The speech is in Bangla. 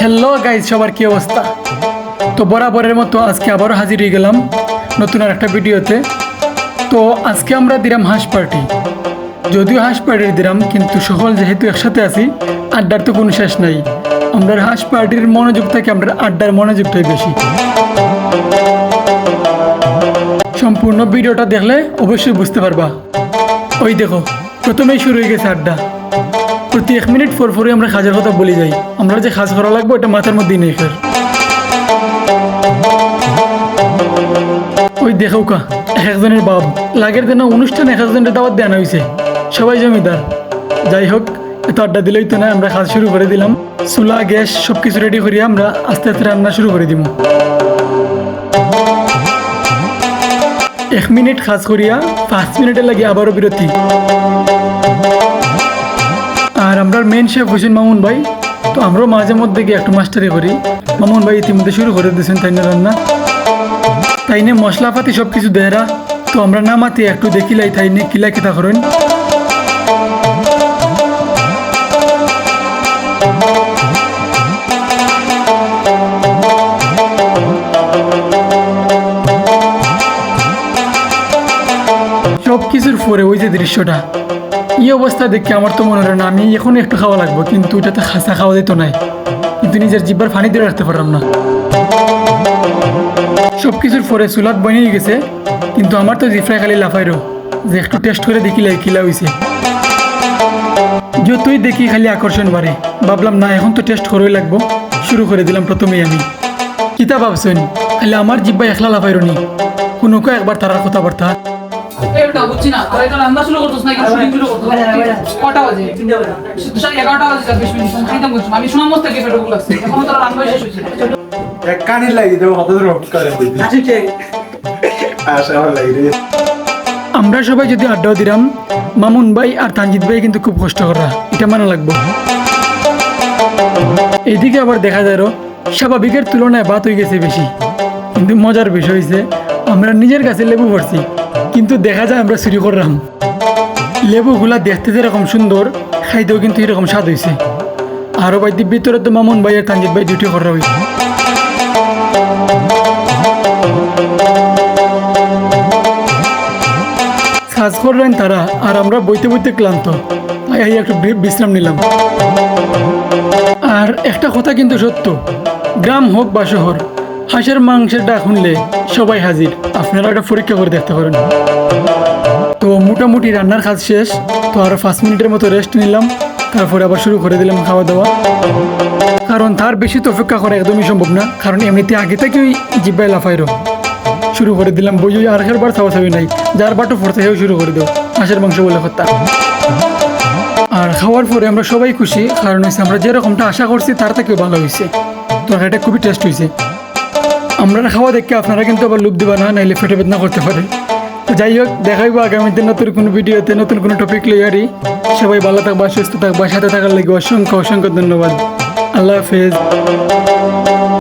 হ্যালো গাইজ সবার কি অবস্থা? তো বরাবরের মতো আজকে আবারও হাজির হয়ে গেলাম নতুন আর একটা ভিডিওতে। তো আজকে আমরা দিলাম হাঁস পার্টি। যদিও হাঁস পার্টির দিলাম, কিন্তু সকল যেহেতু একসাথে আছি, আড্ডার তো কোনো শেষ নাই। আমরা হাঁস পার্টির মনোযোগ থেকে আমরা আড্ডার মনোযোগটাই বেশি। সম্পূর্ণ ভিডিওটা দেখলে অবশ্যই বুঝতে পারবা। ওই দেখো, প্রথমেই শুরু হয়ে গেছে আড্ডা। প্রতি এক মিনিট পর পরই আমরা খাজের কথা বলে যাই। আমরা যে খাজ করা লাগবে ওটা মাথার মধ্যেই নেই ফের ওই দেখো কা, এক একজনের বাপ। লাগের দিন অনুষ্ঠান এক একজনের দাওয়াত দেওয়া হয়েছে সবাই জমিদার। যাই হোক, এত আড্ডা দিলেই তো না, আমরা খাজ শুরু করে দিলাম। চুলা, গ্যাস সব কিছু রেডি করিয়ে আমরা আস্তে আস্তে রান্না শুরু করে দিব এক মিনিট খাজ করিয়া পাঁচ মিনিটের লাগে আবারও বিরতি। আর আমরা মেন শেফ হোসেন মামুন ভাই। তো আমরাও মাঝে মধ্যে গিয়ে একটু মাস্টারি করি। মামুন ভাই ইতিমধ্যে শুরু করে দিয়েছেন তাই না রান্না। তাই নিয়ে মশলাপাতি সব কিছু দেয়রা তো আমরা নামাতে একটু দেখিলাই তাই নিয়ে কিলা কেতা করেন। সব কিছুর পরে ওই যে দৃশ্যটা। এই অবস্থা দেখে আমার তো মনে হয় না, আমি এখন একটু খাওয়া লাগবো, কিন্তু ওটাতে খাসা খাওয়া দিত নাই। কিন্তু নিজের জিব্বার ফানি দিয়ে রাখতে পারলাম না। সব কিছুর পরে চুলাত বনিয়ে গেছে, কিন্তু আমার তো জিফ্রাই খালি লাফাইরো, যে একটু টেস্ট করে দেখিলাই কিলা হয়েছে যতই দেখি খালি আকর্ষণ বাড়ে, ভাবলাম না, এখন তো টেস্ট করেই লাগবো, শুরু করে দিলাম প্রথমেই আমি। কিতা ভাবছেন? খালি আমার জিব্বা একলা লাফাইরো নি। কোনো একবার তারার কথাবার্তা। এটা বুঝছি না। তোরা এটা রান্না শুরু করতেছ নাকি? শুটিং শুরু করতেছ? কটা বাজে? দুশো এগারোটা বাজে চব্বিশ মিনিট। আমি খাইতাম আমি শোনার মধ্যে থেকে ফেটে লাগছে এখন তোরা রান্না শেষ হয়েছে। এক কানে লাগি দেবো হত রোড করে দিবি আশা আমার লাগি আমরা সবাই যদি আড্ডা দিলাম মামুন ভাই আর তানজিৎ ভাই কিন্তু খুব কষ্ট করা। এটা মানা লাগবো। এদিকে আবার দেখা যায় স্বাভাবিকের তুলনায় বাত হয়ে গেছে বেশি। কিন্তু মজার বিষয় হয়েছে আমরা নিজের কাছে লেবু ভরছি। কিন্তু দেখা যায় আমরা চুরি করলাম। লেবুগুলা দেখতে যেরকম সুন্দর, খাইতেও কিন্তু এরকম স্বাদ হয়েছে আরও ভাই ভিতরে তো মামুন ভাই আর তানজিৎ ভাই ডিউটি করা হয়েছে কাজ করলেন তারা, আর আমরা বইতে বইতে ক্লান্ত। তাই একটু বিশ্রাম নিলাম। আর একটা কথা কিন্তু সত্য, গ্রাম হোক বা শহর হাঁসের মাংসের ডাক শুনলে সবাই হাজির। আপনারা একটা পরীক্ষা করে দেখতে পারেন। তো মোটামুটি রান্নার কাজ শেষ। তো আরও পাঁচ মিনিটের মতো রেস্ট নিলাম। তারপরে আবার শুরু করে দিলাম খাওয়া দাওয়া কারণ তার বেশি তো অপেক্ষা করা একদমই সম্ভব না। কারণ এমনিতে আগে থেকেই জিব্বাই লাফাইরো। শুরু করে দিলাম। বই আর বার ছাওয়া ছাবি নাই। যার বাটো পড়তে হেও শুরু করে দেও। হাঁসের মাংস বলে কথা। আর খাওয়ার পরে আমরা সবাই খুশি। কারণ হচ্ছে আমরা যেরকমটা আশা করছি, তার থেকেও ভালো হয়েছে তরকারিটা খুবই টেস্ট হয়েছে আমরা খাওয়া দেখে আপনারা কিন্তু আবার লুপ দিবা না নাইলে ফেটে বেদনা করতে পারে। তো যাই হোক দেখাইব দিন নতুন কোনো ভিডিওতে, নতুন কোনো টপিক লইয়ারি সবাই ভালো থাকবা, সুস্থ থাকবা, সাথে থাকার লাগে অসংখ্য অসংখ্য ধন্যবাদ। আল্লাহ হাফেজ।